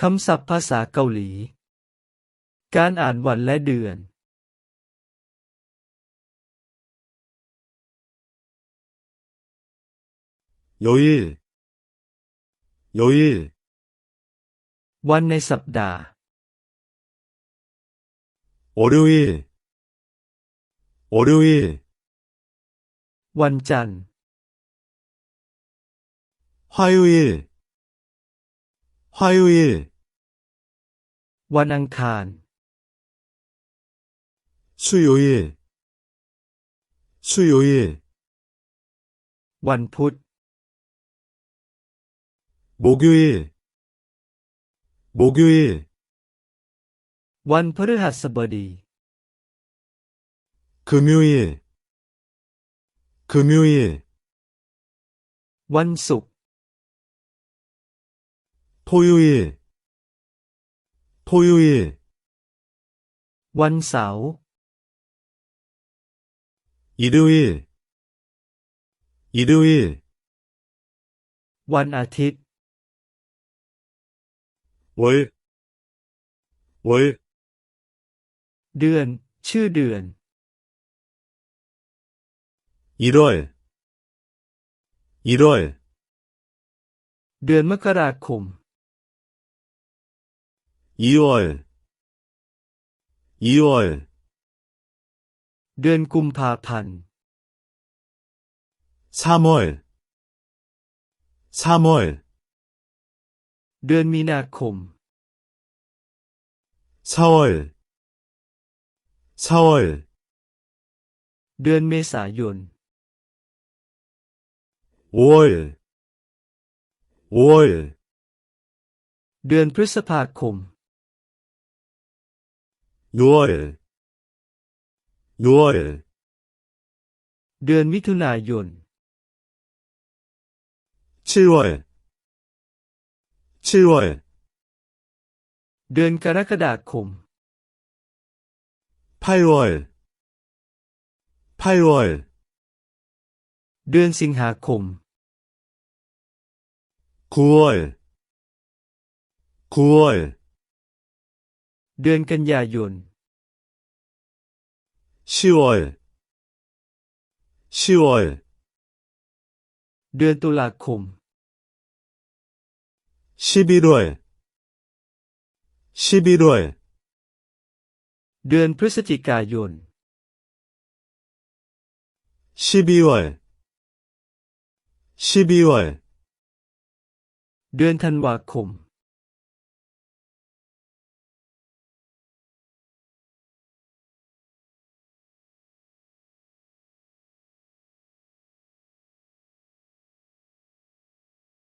คำศัพท์ภาษาเกาหลี การอ่านวันและเดือน 요일, 요일, วันในสัปดาห์ 월요일, 월요일, วันจันทร์ 화요일, 화요일, วันอังคาร 수요일, 수요일, วันพุธ 목요일, 목요일, วันพฤหัสบดี 금요일, 금요일, วันศุกร์ 토요일, 토요일, วันเสาร์ 일요일, 일요일, วันอาทิตย์ 월, 월, เดือน ชื่อเดือน 1월, 1월, เดือนมกราคม 2월, 2월, เดือนกุมภาพันธ์ 3월, 3월, เดือนมีนาคม 4월, 4월, เดือนเมษายน 5월, 5월, เดือนพฤษภาคม 6월, 6월, เดือนมิถุนายน 7월, 7월, เดือนกรกฎาคม 8월, 8월, เดือนสิงหาคม 9월, 9월, เดือนกันยายน 10월, 10월, เดือนตุลาคม 11월, 11월, เดือนพฤศจิกายน 12월, 12월, เดือนธันวาคม